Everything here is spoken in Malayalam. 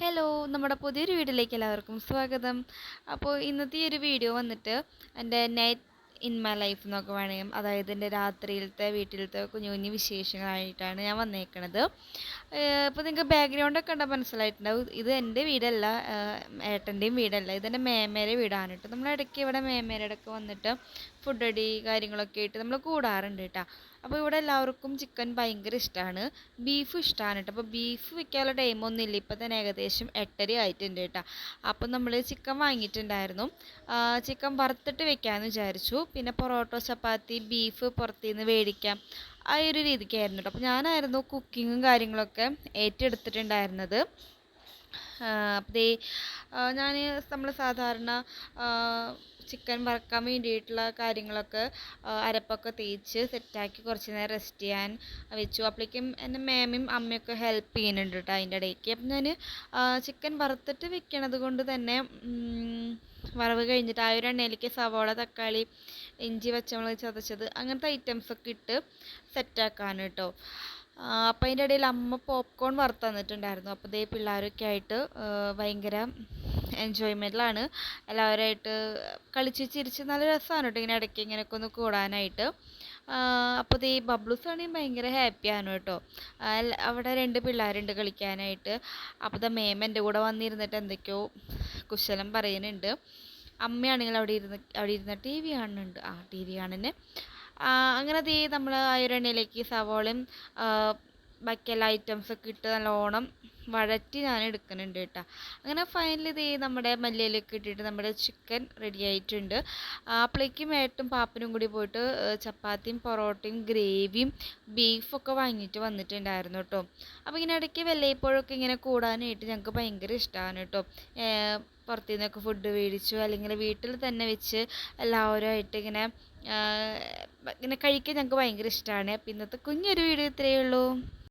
ഹലോ നമ്മുടെ പുതിയൊരു വീഡിയോയിലേക്ക് എല്ലാവർക്കും സ്വാഗതം. അപ്പോൾ ഇന്നത്തെ ഒരു വീഡിയോ വന്നിട്ട് എന്റെ നൈറ്റ് ഇൻ മൈ ലൈഫ് എന്നൊക്കെ വേണമെങ്കിൽ അതായത് എന്റെ രാത്രിയിലത്തെ വീട്ടിലത്തെ കുഞ്ഞു കുഞ്ഞു വിശേഷങ്ങളായിട്ടാണ് ഞാൻ വന്നേക്കണത്. ഇപ്പോൾ നിങ്ങൾക്ക് ബാക്ക്ഗ്രൗണ്ടൊക്കെ കണ്ടാൽ മനസ്സിലായിട്ടുണ്ടാവും. ഇത് എന്റെ വീടല്ല ഏട്ടന്റെയും വീടല്ല. ഇതെന്റെ മേമേരെ വീടാണ് കേട്ടോ. നമ്മളിടയ്ക്ക് ഇവിടെ മേമേരുടെ ഇടയ്ക്ക് വന്നിട്ട് ഫുഡ് അടി കാര്യങ്ങളൊക്കെ ആയിട്ട് നമ്മൾ കൂടാറുണ്ട് കേട്ടോ. അപ്പോൾ ഇവിടെ എല്ലാവർക്കും ചിക്കൻ ഭയങ്കര ഇഷ്ടമാണ് ബീഫ് ഇഷ്ടമാണ് കേട്ടോ അപ്പോൾ ബീഫ് വെക്കാനുള്ള ടൈമൊന്നും ഇല്ല ഇപ്പോൾ തന്നെ ഏകദേശം എട്ടര ആയിട്ടുണ്ട് കേട്ടോ അപ്പം നമ്മൾ ചിക്കൻ വാങ്ങിയിട്ടുണ്ടായിരുന്നു. ചിക്കൻ വറുത്തിട്ട് വെക്കാമെന്ന് വിചാരിച്ചു. പിന്നെ പൊറോട്ടോ ചപ്പാത്തി ബീഫ് പുറത്തുനിന്ന് മേടിക്കാം ആ ഒരു രീതിക്കായിരുന്നു കേട്ടോ അപ്പോൾ ഞാനായിരുന്നു കുക്കിങ്ങും കാര്യങ്ങളൊക്കെ ഏറ്റെടുത്തിട്ടുണ്ടായിരുന്നത്. അപ്പോൾ ഞാൻ നമ്മൾ സാധാരണ ചിക്കൻ വറക്കാൻ വേണ്ടിയിട്ടുള്ള കാര്യങ്ങളൊക്കെ അരപ്പൊക്കെ തേച്ച് സെറ്റാക്കി കുറച്ച് നേരം റെസ്റ്റ് ചെയ്യാൻ വെച്ചു. അപ്പോഴേക്കും എന്റെ മേമയും അമ്മയൊക്കെ ഹെൽപ്പ് ചെയ്യുന്നുണ്ട് കേട്ടോ അതിന്റെ ഇടയ്ക്ക്. അപ്പം ഞാൻ ചിക്കൻ വറുത്തിട്ട് വെക്കണത് കൊണ്ട് തന്നെ വറവ് കഴിഞ്ഞിട്ട് ആ ഒരു എണ്ണയിലേക്ക് സവോള തക്കാളി ഇഞ്ചി പച്ചമുളക് ചതച്ചത് അങ്ങനത്തെ ഐറ്റംസൊക്കെ ഇട്ട് സെറ്റാക്കാണ് കേട്ടോ അപ്പം അതിന്റെ ഇടയിൽ അമ്മ പോപ്കോൺ വറുത്ത് തന്നിട്ടുണ്ടായിരുന്നു. അപ്പോൾ ഇതേ പിള്ളേരൊക്കെ ആയിട്ട് ഭയങ്കര എൻജോയ്മെന്റിലാണ് എല്ലാവരുമായിട്ട് കളിച്ച് ചിരിച്ച് നല്ല രസമാണ് കേട്ടോ ഇങ്ങനെ ഇടയ്ക്ക് ഇങ്ങനെയൊക്കെ ഒന്ന് കൂടാനായിട്ട്. അപ്പോൾ ഈ ബബ്ലൂസ് ആണെങ്കിൽ ഭയങ്കര ഹാപ്പിയാണ് കേട്ടോ. അവിടെ രണ്ട് പിള്ളേരുണ്ട് കളിക്കാനായിട്ട്. അപ്പോൾ ദ മേമ എന്റെ കൂടെ വന്നിരുന്നിട്ട് എന്തൊക്കെയോ കുശലം പറയുന്നുണ്ട്. അമ്മയാണെങ്കിൽ അവിടെ ഇരുന്ന് അവിടെ ഇരുന്ന് ടി വി കാണുന്നുണ്ട്. ആ ടി വി കാണുന്നത് അങ്ങനെ തീ നമ്മൾ ആ ഒരു എണ്ണയിലേക്ക് സവോളയും ബാക്കി എല്ലാ ഐറ്റംസൊക്കെ ഇട്ട് നല്ലോണം വഴറ്റി ഞാൻ എടുക്കുന്നുണ്ട് കേട്ടോ. അങ്ങനെ ഫൈനലി ഇത് നമ്മുടെ മല്ലിയിലൊക്കെ ഇട്ടിട്ട് നമ്മുടെ ചിക്കൻ റെഡി ആയിട്ടുണ്ട്. അപ്പോഴേക്കും ഏട്ടും പാപ്പനും കൂടി പോയിട്ട് ചപ്പാത്തിയും പൊറോട്ടയും ഗ്രേവിയും ബീഫൊക്കെ വാങ്ങിയിട്ട് വന്നിട്ടുണ്ടായിരുന്നു കേട്ടോ. അപ്പോൾ ഇങ്ങനെ ഇടയ്ക്ക് വെള്ളയപ്പോഴൊക്കെ ഇങ്ങനെ കൂടാനായിട്ട് ഞങ്ങൾക്ക് ഭയങ്കര ഇഷ്ടമാണ് കേട്ടോ. പുറത്തു നിന്നൊക്കെ ഫുഡ് മേടിച്ചു അല്ലെങ്കിൽ വീട്ടിൽ തന്നെ വെച്ച് എല്ലാവരുമായിട്ട് ഇങ്ങനെ ഇങ്ങനെ കഴിക്കാൻ ഞങ്ങൾക്ക് ഭയങ്കര ഇഷ്ടമാണ് അപ്പം ഇന്നത്തെ കുഞ്ഞൊരു വീഡിയോ ഇത്രയേ ഉള്ളൂ.